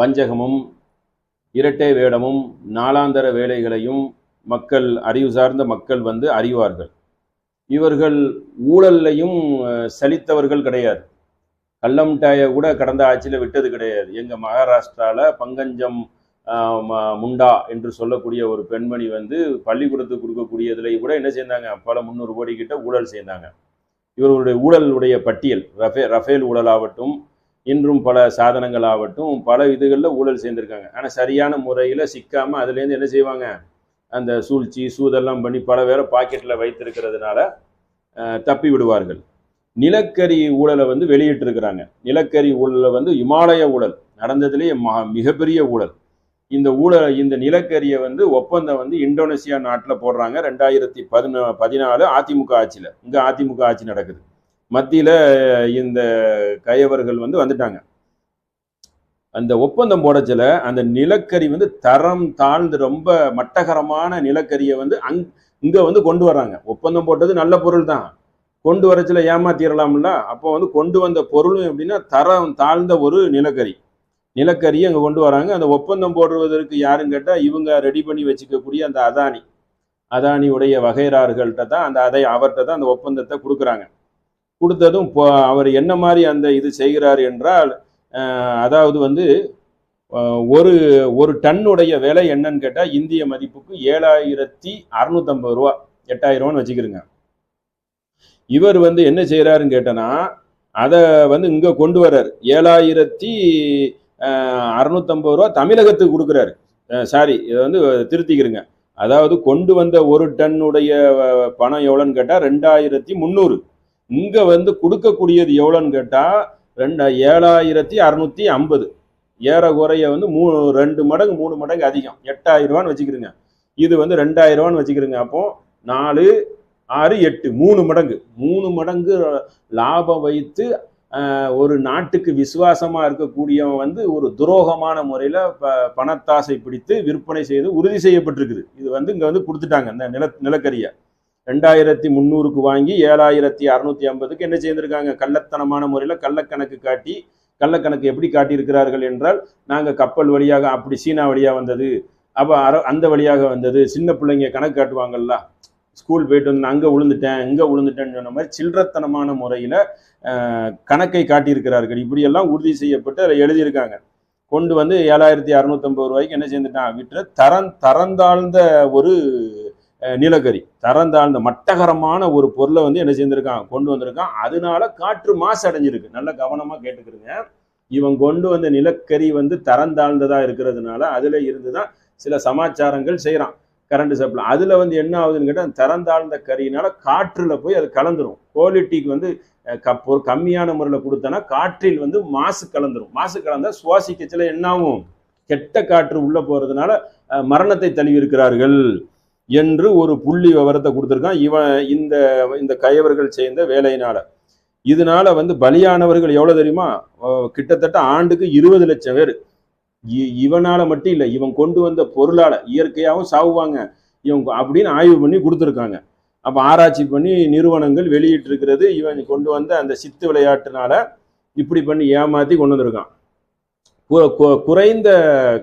வஞ்சகமும் இரட்டை வேடமும் நாளாந்தர வேலைகளையும் மக்கள் அறிவு சார்ந்த மக்கள் வந்து அறிவார்கள். இவர்கள் ஊழல்லையும் சலித்தவர்கள் கிடையாது. கள்ளமிட்டாயை கூட கடந்த ஆட்சியில் விட்டது கிடையாது. எங்கள் மகாராஷ்டிராவில் பங்கஞ்சம் முண்டா என்று சொல்லக்கூடிய ஒரு பெண்மணி வந்து பள்ளிக்கூடத்துக்கு கொடுக்கக்கூடியதுல கூட என்ன செய்தாங்க? பல முந்நூறு கோடி கிட்ட ஊழல் செய்தாங்க. இவர்களுடைய ஊழலுடைய பட்டியல் ரஃபே ரஃபேல் ஊழலாகட்டும் இன்றும் பல சாதனங்கள் ஆகட்டும் பல இதுகளில் ஊழல் சேர்ந்துருக்காங்க. ஆனால் சரியான முறையில் சிக்காமல் அதுலேருந்து என்ன செய்வாங்க? அந்த சூழ்ச்சி சூதெல்லாம் பண்ணி பல பேரை பாக்கெட்டில் வைத்திருக்கிறதுனால தப்பி விடுவார்கள். நிலக்கரி ஊழலை வந்து வெளியிட்டிருக்கிறாங்க. நிலக்கரி ஊழலை வந்து இமாலய ஊழல் நடந்ததுலேயே மக மிகப்பெரிய ஊழல். இந்த ஊழல் இந்த நிலக்கரியை வந்து ஒப்பந்தம் வந்து இந்தோனேசியா நாட்டில் போடுறாங்க. ரெண்டாயிரத்தி பதினா பதினாலு அதிமுக ஆட்சியில். இங்கே அதிமுக ஆட்சி நடக்குது. மத்தியில் இந்த கயவர்கள் வந்து வந்துட்டாங்க. அந்த ஒப்பந்தம் போடச்சில அந்த நிலக்கரி வந்து தரம் தாழ்ந்து ரொம்ப மட்டகரமான நிலக்கரியை வந்து அங் இங்கே வந்து கொண்டு வர்றாங்க. ஒப்பந்தம் போட்டது நல்ல பொருள் தான். கொண்டு வரச்சில ஏமாத்திரலாம்ல? அப்போ வந்து கொண்டு வந்த பொருளும் எப்படின்னா தரம் தாழ்ந்த ஒரு நிலக்கரி. நிலக்கரியை அங்கே கொண்டு வராங்க. அந்த ஒப்பந்தம் போடுவதற்கு யாருன்னு கேட்டால் இவங்க ரெடி பண்ணி வச்சுக்கக்கூடிய அந்த அதானி. அதானியுடைய வகைரார்கள்ட்ட தான் அந்த அதை அவர்கிட்ட தான் அந்த ஒப்பந்தத்தை கொடுக்குறாங்க. கொடுத்ததும் இப்போ அவர் என்ன மாதிரி அந்த இது செய்கிறார் என்றால் அதாவது வந்து ஒரு ஒரு டன்னுடைய விலை என்னன்னு கேட்டால் இந்திய மதிப்புக்கு ஏழாயிரத்தி அறுநூத்தம்பது ரூபா எட்டாயிரம்னு வச்சுக்கிறோங்க. இவர் வந்து என்ன செய்கிறாருன்னு கேட்டனா அதை வந்து இங்கே கொண்டு வர்றார். ஏழாயிரத்தி அறுநூத்தம்பது ரூபா தமிழகத்துக்கு கொடுக்குறாரு. சாரி இதை வந்து திருத்திக்கிறங்க. அதாவது கொண்டு வந்த ஒரு டன்னுடைய பணம் எவ்வளோன்னு கேட்டால் ரெண்டாயிரத்தி முந்நூறு இங்கே வந்து கொடுக்கக்கூடியது எவ்வளோன்னு கேட்டால் ரெண்டு ஏழாயிரத்தி அறநூற்றி ஐம்பது. ஏறக்குறைய வந்து மூணு ரெண்டு மடங்கு மூணு மடங்கு அதிகம். எட்டாயிரம் ரூபான்னு வச்சுக்கிறோங்க. இது வந்து ரெண்டாயிரம் ரூபான்னு வச்சுக்கிறோங்க. அப்போ நாலு ஆறு எட்டு மூணு மடங்கு. மூணு மடங்கு லாபம் வைத்து ஒரு நாட்டுக்கு விசுவாசமா இருக்கக்கூடியவன் வந்து ஒரு துரோகமான முறையில் ப பணத்தாசை பிடித்து விற்பனை செய்து உறுதி செய்யப்பட்டிருக்குது. இது வந்து இங்கே வந்து கொடுத்துட்டாங்க இந்த நில நிலக்கரியை. ரெண்டாயிரத்தி முந்நூறுக்கு வாங்கி ஏழாயிரத்தி அறுநூத்தி ஐம்பதுக்கு என்ன செய்திருக்காங்க? கள்ளத்தனமான முறையில் கள்ளக்கணக்கு காட்டி கள்ளக்கணக்கு எப்படி காட்டியிருக்கிறார்கள் என்றால் நாங்கள் கப்பல் வழியாக அப்படி சீனா வழியாக வந்தது அப்போ அர அந்த வழியாக வந்தது சின்ன பிள்ளைங்க கணக்கு காட்டுவாங்கல்ல ஸ்கூல் போயிட்டு வந்து அங்கே விழுந்துட்டேன் இங்கே விழுந்துட்டேன்னு சொன்ன மாதிரி சில்லறத்தனமான முறையில் கணக்கை காட்டியிருக்கிறார்கள். இப்படியெல்லாம் உறுதி செய்யப்பட்டு அதை எழுதியிருக்காங்க. கொண்டு வந்து ஏழாயிரத்தி அறுநூத்தம்பது ரூபாய்க்கு என்ன செஞ்சுட்டான் விட்டுற தரம் தரந்தாழ்ந்த ஒரு அஹ், நிலக்கரி தரந்தாழ்ந்த மட்டகரமான ஒரு பொருளை வந்து என்ன செஞ்சுருக்கான் கொண்டு வந்திருக்கான் அதனால காற்று மாசு அடைஞ்சிருக்கு. நல்ல கவனமாக கேட்டுக்கிறங்க இவன் கொண்டு வந்த நிலக்கரி வந்து தரந்தாழ்ந்ததா இருக்கிறதுனால அதில் இருந்து தான் சில சமாச்சாரங்கள் செய்கிறான் கரண்ட் சப்ளை அதில் வந்து என்ன ஆகுதுன்னு கேட்டால் தரந்தாழ்ந்த கரியினால காற்றில் போய் அது கலந்துரும். குவாலிட்டிக்கு வந்து கப் ஒரு கம்மியான முறையில் கொடுத்தனா காற்றில் வந்து மாசு கலந்துரும். மாசு கலந்தால் சுவாசிக்கச்சில என்ன ஆகும்? கெட்ட காற்று உள்ளே போகிறதுனால மரணத்தை தழுவி இருக்கிறார்கள். என்று ஒரு புள்ளி விவரத்தை கொடுத்துருக்கான். இவன் இந்த இந்த கயவர்கள் சேர்ந்த வேலையினால. இதனால வந்து பலியானவர்கள் எவ்வளவு தெரியுமா? கிட்டத்தட்ட ஆண்டுக்கு இருபது லட்சம் பேர். இ- இவனால மட்டும் இல்லை இவன் கொண்டு வந்த பொருளால இயற்கையாகவும் சாவுவாங்க. இவன் அப்படின்னு ஆய்வு பண்ணி கொடுத்துருக்காங்க. அப்போ ஆராய்ச்சி பண்ணி நிறுவனங்கள் வெளியிட்டிருக்கிறது இவன் கொண்டு வந்த அந்த சித்து விளையாட்டுனால இப்படி பண்ணி ஏமாத்தி கொண்டு வந்திருக்கான். குறைந்த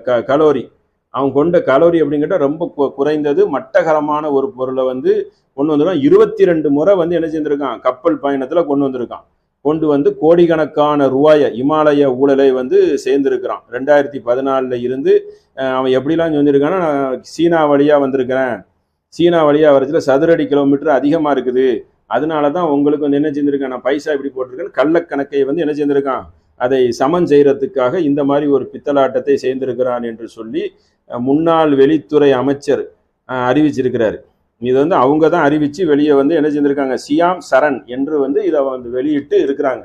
க கலோரி. அவன் கொண்ட கலோரி அப்படிங்கிட்ட ரொம்ப குறைந்தது மட்டகரமான ஒரு பொருளை வந்து கொண்டு வந்திருக்கான் இருபத்தி ரெண்டு முறை வந்து என்ன செஞ்சிருக்கான்? கப்பல் பயணத்தில் கொண்டு வந்திருக்கான். கொண்டு வந்து கோடிக்கணக்கான ரூபாயை இமாலய ஊழலை வந்து சேர்ந்திருக்கிறான். ரெண்டாயிரத்தி பதினாலில் இருந்து அவன் எப்படிலாம் சொல்லியிருக்கான்னா நான் சீனா வழியாக வந்திருக்கிறேன். சீனா வழியாக வரதுல சதுரடி கிலோமீட்டர் அதிகமாக இருக்குது. அதனால தான் உங்களுக்கு வந்து என்ன செஞ்சிருக்கான்? நான் பைசா இப்படி போட்டிருக்கேன்னு கள்ளக்கணக்கை வந்து என்ன செஞ்சுருக்கான்? அதை சமன் செய்கிறதுக்காக இந்த மாதிரி ஒரு பித்தலாட்டத்தை சேர்ந்திருக்கிறான் என்று சொல்லி முன்னாள் வெளித்துறை அமைச்சர் அறிவிச்சிருக்கிறார். இது வந்து அவங்க தான் அறிவித்து வெளியே வந்து என்ன செஞ்சுருக்காங்க? சியாம் சரண் என்று வந்து இதை வந்து வெளியிட்டு இருக்கிறாங்க.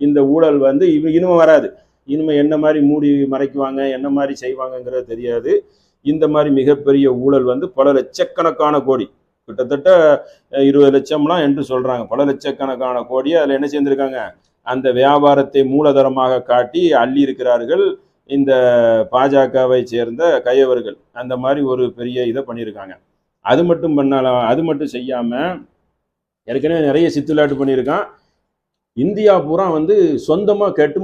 இந்த ஊழல் வந்து இவ இனிமே வராது. இனிமே என்ன மாதிரி மூடி மறைக்குவாங்க என்ன மாதிரி செய்வாங்கங்கிறது தெரியாது. இந்த மாதிரி மிகப்பெரிய ஊழல் வந்து பல லட்சக்கணக்கான கோடி கிட்டத்தட்ட இருபது லட்சம்லாம் என்று சொல்கிறாங்க பல லட்சக்கணக்கான கோடி அதில் என்ன செஞ்சுருக்காங்க? அந்த வியாபாரத்தை மூலதனமாக காட்டி அள்ளி இருக்கிறார்கள் இந்த பாஜகவை சேர்ந்த கையவர்கள். அந்த மாதிரி ஒரு பெரிய இதை பண்ணியிருக்காங்க. அது மட்டும் பண்ணாலும் அது மட்டும் செய்யாமல் ஏற்கனவே நிறைய சித்துலாட்டு பண்ணியிருக்கான். இந்தியா பூரா வந்து சொந்தமாக கேட்டு